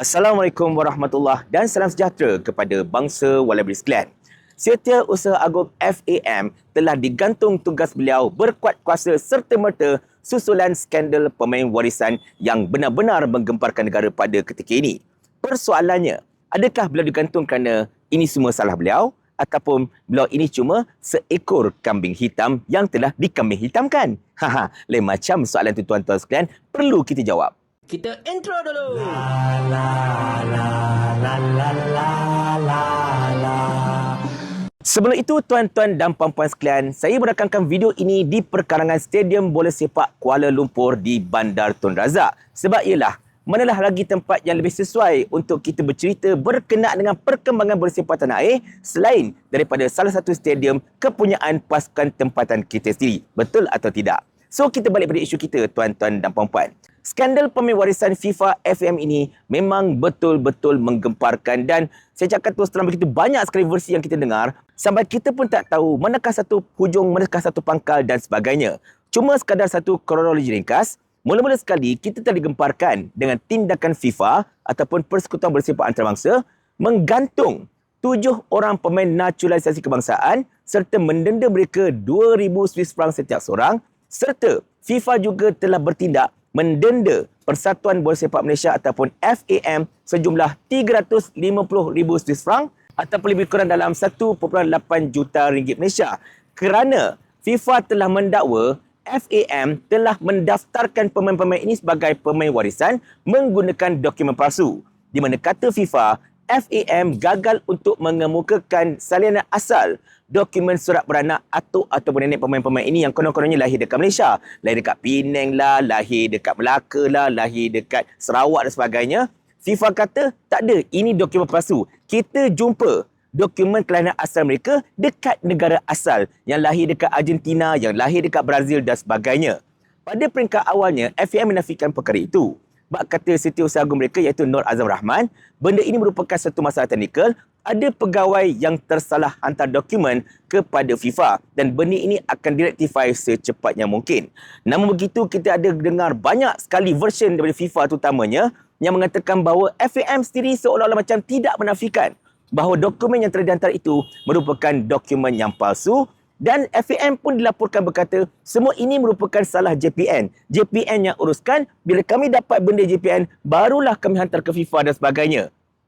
Assalamualaikum warahmatullahi dan salam sejahtera kepada bangsa Wallaby sekalian. Setiausaha Agung FAM telah digantung tugas beliau berkuat kuasa serta-merta susulan skandal pemain warisan yang benar-benar menggemparkan negara pada ketika ini. Persoalannya, adakah beliau digantung kerana ini semua salah beliau ataupun beliau ini cuma seekor kambing hitam yang telah dikambing hitamkan? Haha, lain macam soalan tu tuan-tuan sekalian perlu kita jawab. Kita intro dulu. Sebelum itu, tuan-tuan dan puan-puan sekalian, saya merakamkan video ini di perkarangan Stadium Bola Sepak Kuala Lumpur di Bandar Tun Razak. Sebab ialah, manalah lagi tempat yang lebih sesuai untuk kita bercerita berkenaan dengan perkembangan bola sepak tanah air selain daripada salah satu stadium kepunyaan pasukan tempatan kita sendiri. Betul atau tidak? So, kita balik pada isu kita, tuan-tuan dan puan-puan. Skandal pemain warisan FIFA FM ini memang betul-betul menggemparkan dan saya cakap terus terang begitu banyak sekali versi yang kita dengar sampai kita pun tak tahu manakah satu hujung, manakah satu pangkal dan sebagainya. Cuma sekadar satu kronologi ringkas, mula-mula sekali kita telah digemparkan dengan tindakan FIFA ataupun Persekutuan Bersepak Antarabangsa menggantung tujuh orang pemain naturalisasi kebangsaan serta mendenda mereka 2000 Swiss franc setiap seorang serta FIFA juga telah bertindak mendenda Persatuan Bola Sepak Malaysia ataupun FAM sejumlah 350,000 Swiss franc ataupun lebih kurang dalam 1.8 juta ringgit Malaysia. Kerana FIFA telah mendakwa FAM telah mendaftarkan pemain-pemain ini sebagai pemain warisan menggunakan dokumen palsu. Di mana kata FIFA FAM gagal untuk mengemukakan salinan asal dokumen surat beranak atuk atau nenek pemain-pemain ini yang konon-kononnya lahir dekat Malaysia. Lahir dekat Penang lah, lahir dekat Melaka lah, lahir dekat Sarawak dan sebagainya. FIFA kata tak ada, ini dokumen palsu. Kita jumpa dokumen kelahiran asal mereka dekat negara asal yang lahir dekat Argentina, yang lahir dekat Brazil dan sebagainya. Pada peringkat awalnya, FAM menafikan perkara itu. Bak kata setiausaha agung mereka iaitu Nur Azam Rahman, benda ini merupakan satu masalah teknikal. Ada pegawai yang tersalah hantar dokumen kepada FIFA dan benda ini akan direktifai secepatnya mungkin. Namun begitu, kita ada dengar banyak sekali version daripada FIFA terutamanya yang mengatakan bahawa FAM sendiri seolah-olah macam tidak menafikan bahawa dokumen yang telah dihantar itu merupakan dokumen yang palsu dan FAM pun dilaporkan berkata semua ini merupakan salah JPN. JPN yang uruskan bila kami dapat benda JPN barulah kami hantar ke FIFA dan sebagainya.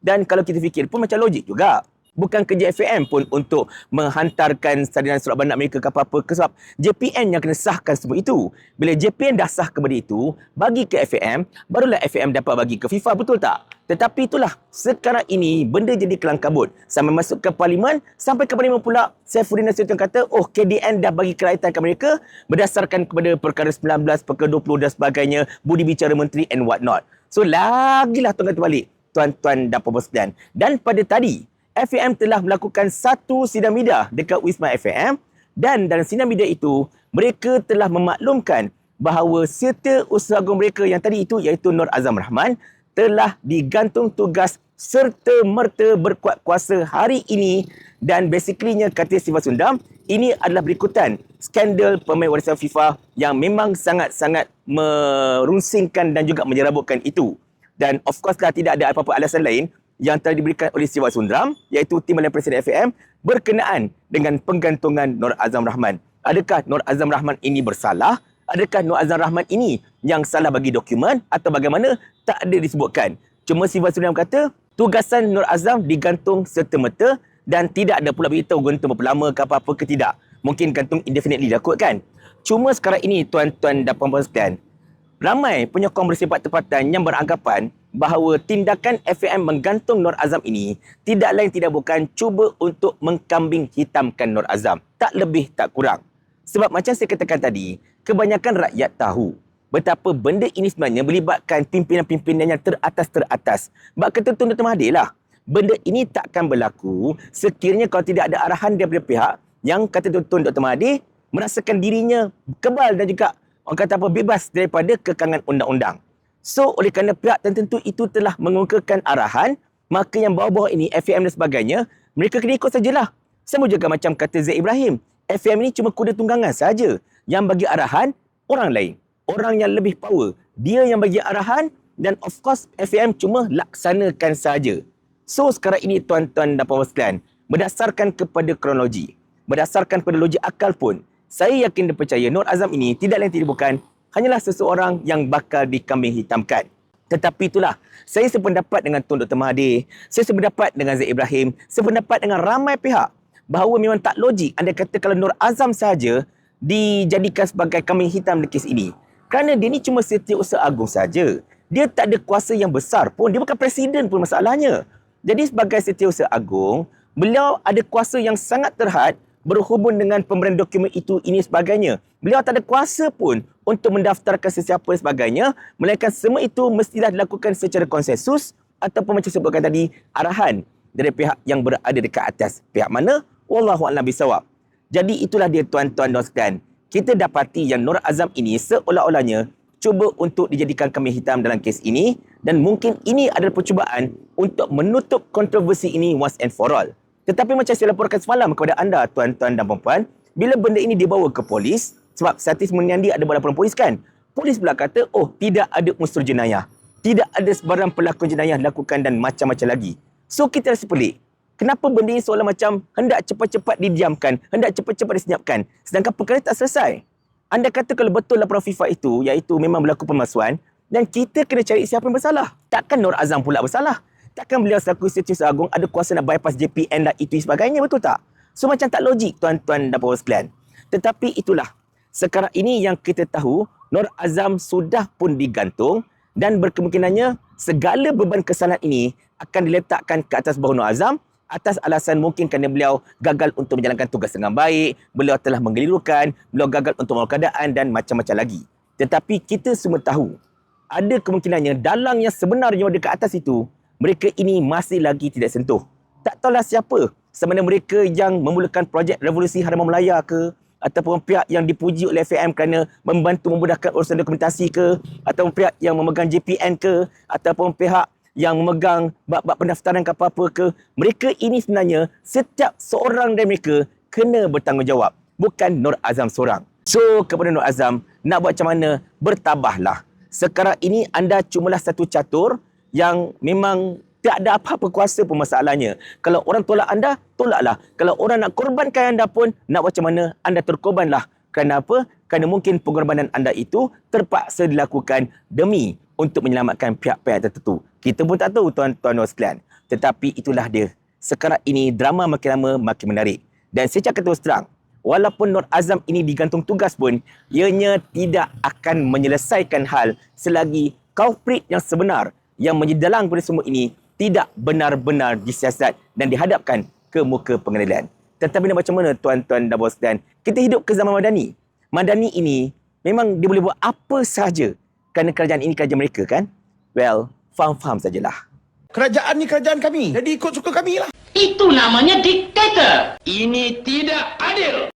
Dan kalau kita fikir pun macam logik juga. Bukan kerja FAM pun untuk menghantarkan salinan surat beranak mereka ke apa-apa ke sebab JPN yang kena sahkan semua itu. Bila JPN dah sah kepada itu, bagi ke FAM, barulah FAM dapat bagi ke FIFA, betul tak? Tetapi itulah, sekarang ini benda jadi kelang kabut. Sampai masuk ke parlimen, sampai ke parlimen pula, Saifuddin Nasution kata, oh KDN dah bagi kerajaan ke mereka berdasarkan kepada perkara 19, perkara 20 dan sebagainya, budi bicara menteri and what not. So, lagilah tuan kata balik, tuan-tuan dan puan Dan pada tadi, FAM telah melakukan satu sidang media dekat Wisma FAM dan dalam sidang media itu mereka telah memaklumkan bahawa serta usaha agung mereka yang tadi itu iaitu Nur Azam Rahman telah digantung tugas serta merta berkuat kuasa hari ini. Dan basicallynya kata Siva Sundam ini adalah berikutan skandal pemain warisan FIFA yang memang sangat-sangat merunsingkan dan juga menyerabutkan itu. Dan of course lah tidak ada apa-apa alasan lain yang telah diberikan oleh Siwa Sundram iaitu Tim Malay Presiden FAM berkenaan dengan penggantungan Nur Azam Rahman. Adakah Nur Azam Rahman ini bersalah? Adakah Nur Azam Rahman ini yang salah bagi dokumen atau bagaimana? Tak ada disebutkan. Cuma Siwa Sundram kata tugasan Nur Azam digantung serta-merta dan tidak ada pula beritahu gantung berapa lama ke apa-apa ke tidak. Mungkin gantung indefinitely dah kot kan? Cuma sekarang ini tuan-tuan dan puan-puan sekalian, ramai penyokong bersifat tempatan yang beranggapan bahawa tindakan FAM menggantung Nur Azam ini tidak lain tidak bukan cuba untuk mengkambing hitamkan Nur Azam. Tak lebih tak kurang. Sebab macam saya katakan tadi, kebanyakan rakyat tahu betapa benda ini sebenarnya melibatkan pimpinan-pimpinan yang teratas-teratas. Kata Tun Dr. Mahathir lah, benda ini takkan berlaku sekiranya kalau tidak ada arahan daripada pihak yang kata Tun Dr. Mahathir merasakan dirinya kebal dan juga orang kata apa bebas daripada kekangan undang-undang. So, oleh kerana pihak tertentu itu telah mengukakan arahan, maka yang bawah-bawah ini, FAM dan sebagainya, mereka kena ikut sajalah. Sama juga macam kata Zaid Ibrahim. FAM ini cuma kuda tunggangan saja. Yang bagi arahan, orang lain. Orang yang lebih power. Dia yang bagi arahan dan of course FAM cuma laksanakan saja. So sekarang ini tuan-tuan dan puan sekalian, berdasarkan kepada kronologi, berdasarkan pada logik akal pun, saya yakin dan percaya Nur Azam ini tidak lain tidak bukan hanyalah seseorang yang bakal dikambing hitamkan. Tetapi itulah, saya sependapat dengan Tun Dr. Mahathir, saya sependapat dengan Zaid Ibrahim, sependapat dengan ramai pihak bahawa memang tak logik anda kata kalau Nur Azam saja dijadikan sebagai kambing hitam di kes ini. Kerana dia ni cuma setiausaha agung saja. Dia tak ada kuasa yang besar pun. Dia bukan presiden pun masalahnya. Jadi sebagai setiausaha agung, beliau ada kuasa yang sangat terhad berhubung dengan pemberian dokumen itu ini sebagainya. Beliau tak ada kuasa pun untuk mendaftarkan sesiapa sebagainya, melainkan semua itu mestilah dilakukan secara konsensus ataupun macam sebutkan tadi arahan dari pihak yang berada dekat atas. Pihak mana? Wallahu a'lam bisawab. Jadi itulah dia tuan-tuan dan sekalian. Kita dapati yang Nur Azam ini seolah-olahnya cuba untuk dijadikan kambing hitam dalam kes ini dan mungkin ini adalah percubaan untuk menutup kontroversi ini once and for all. Tetapi macam saya laporkan semalam kepada anda tuan-tuan dan puan bila benda ini dibawa ke polis sebab Satis Muniandi ada laporan polis kan. Polis pula kata, oh tidak ada unsur jenayah. Tidak ada sebarang pelakon jenayah dilakukan dan macam-macam lagi. So kita rasa pelik. Kenapa benda ini seolah macam hendak cepat-cepat didiamkan, hendak cepat-cepat disenyapkan, sedangkan perkara tak selesai. Anda kata kalau betul laporan FIFA itu, iaitu memang berlaku pemalsuan, dan kita kena cari siapa yang bersalah. Takkan Nur Azam pula bersalah? Takkan beliau selaku setiausaha agung ada kuasa nak bypass JPN dan itu sebagainya, betul tak? So macam tak logik tuan-tuan dan puan sekalian. Tetapi itulah, sekarang ini yang kita tahu, Nur Azam sudah pun digantung dan berkemungkinannya segala beban kesalahan ini akan diletakkan ke atas bahu Nur Azam atas alasan mungkin kerana beliau gagal untuk menjalankan tugas dengan baik, beliau telah menggelirukan, beliau gagal untuk mengawal keadaan dan macam-macam lagi. Tetapi kita semua tahu, ada kemungkinannya dalang yang sebenarnya dekat atas itu, mereka ini masih lagi tidak sentuh. Tak tahulah siapa, sama ada mereka yang memulakan projek revolusi Harimau Melaya ke, ataupun pihak yang dipuji oleh FAM kerana membantu memudahkan urusan dokumentasi ke, ataupun pihak yang memegang JPN ke, ataupun pihak yang memegang bab-bab pendaftaran ke apa-apa ke, mereka ini sebenarnya setiap seorang dari mereka kena bertanggungjawab. Bukan Nur Azam seorang. So, kepada Nur Azam, nak buat macam mana? Bertabahlah. Sekarang ini anda cumalah satu catur yang memang tak ada apa-apa kuasa pun masalahnya. Kalau orang tolak anda, tolaklah. Kalau orang nak korbankan anda pun, nak macam mana? Anda terkorbanlah. Kerana apa? Kerana mungkin pengorbanan anda itu terpaksa dilakukan demi untuk menyelamatkan pihak-pihak tertentu. Kita pun tak tahu tuan-tuan dan sekalian. Tetapi itulah dia. Sekarang ini drama makin lama makin menarik. Dan saya cakap terus terang, walaupun Nur Azam ini digantung tugas pun, ianya tidak akan menyelesaikan hal selagi culprit yang sebenar yang menjadi dalang pada semua ini tidak benar-benar disiasat dan dihadapkan ke muka pengadilan. Tetapi nak macam mana tuan-tuan dan bos dan kita hidup ke zaman Madani. Madani ini memang dia boleh buat apa sahaja kerana kerajaan ini kerajaan mereka kan? Well, faham-faham sajalah. Kerajaan ni kerajaan kami. Jadi ikut suka kami lah. Itu namanya diktator. Ini tidak adil.